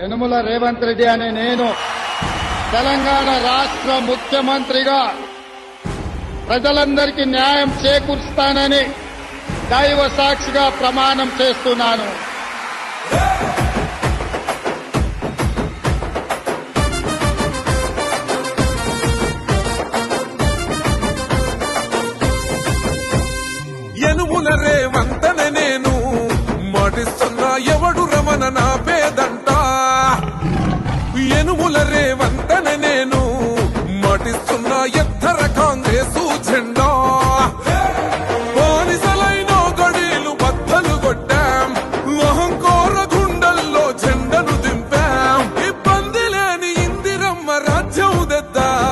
యనుమల రేవంత్ రెడ్డి అనే నేను తెలంగాణ రాష్ట్ర ముఖ్యమంత్రిగా ప్రజలందరికీ న్యాయం చేకూరుస్తానని దైవ సాక్షిగా ప్రమాణం చేస్తున్నాను. ఎనుముల రేవంతన నేను మాటిస్తున్నా ఎవడు రమణ నా ಕ್ಷೇತ್ರದಲ್ಲ ಎತ್ತರ ಕಾಂಗ್ರೆಸ್ಸು ಜೆಂಡಾ బానిసలైన బద్దలు కొట్టాం. మొహంకోర గుండల్లో జెండను దింపాం. ఇబ్బంది లేని ఇందిరమ్మ రాజ్యం తెద్దాం